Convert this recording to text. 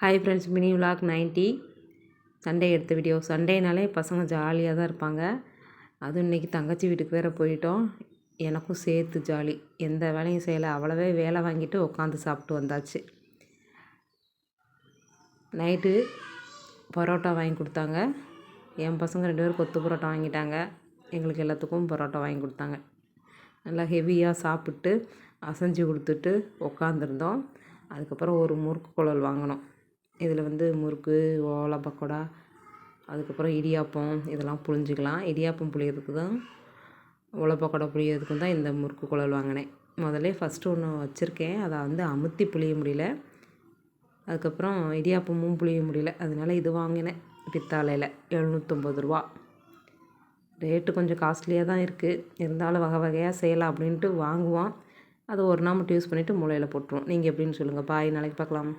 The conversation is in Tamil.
Hi friends mini vlog ninety Sunday எடுத்த வீடியோ சண்டேனாலே பசங்க ஜாலியாக தான் இருப்பாங்க. அதுவும் இன்றைக்கி தங்கச்சி வீட்டுக்கு வேறு போயிட்டோம். எனக்கும் சேர்த்து ஜாலி எந்த வேலையும் செய்யலை. அவ்வளோவே வேலை வாங்கிட்டு உட்காந்து சாப்பிட்டு வந்தாச்சு. நைட்டு பரோட்டா வாங்கி கொடுத்தாங்க. என் பசங்க ரெண்டு பேரும் கொத்து பரோட்டா வாங்கிட்டாங்க. எங்களுக்கு எல்லாத்துக்கும் பரோட்டா வாங்கி கொடுத்தாங்க. நல்லா ஹெவியாக சாப்பிட்டு அசைஞ்சு கொடுத்துட்டு உக்காந்துருந்தோம். அதுக்கப்புறம் ஒரு முறுக்கு குழல் வாங்கினோம். முறுக்கு ஓலை பக்கோடா அதுக்கப்புறம் இடியாப்பம் இதெல்லாம் புழிஞ்சிக்கலாம். இடியாப்பம் புளியறதுக்கு தான் ஓலை பக்கோடா புளியறதுக்கு தான் இந்த முறுக்கு குழல் வாங்கினேன். முதல்ல ஃபஸ்ட்டு ஒன்று வச்சுருக்கேன். அதை வந்து அமுத்தி புளிய முடியல. அதுக்கப்புறம் இடியாப்பமும் புளிய முடியல. அதனால இது வாங்கினேன். பித்தாலையில் எழுநூற்றம்பது ரூபா. ரேட்டு கொஞ்சம் காஸ்ட்லியாக தான் இருக்குது இருந்தாலும் வகை வகையாக செய்யலாம் அப்படின்ட்டு வாங்குவோம். அது ஒரு நாள் மட்டும் யூஸ் பண்ணிவிட்டு மூளையில் போட்டுருவோம். நீங்கள் எப்படின்னு சொல்லுங்கள் பாய் நாளைக்கு பார்க்கலாம்.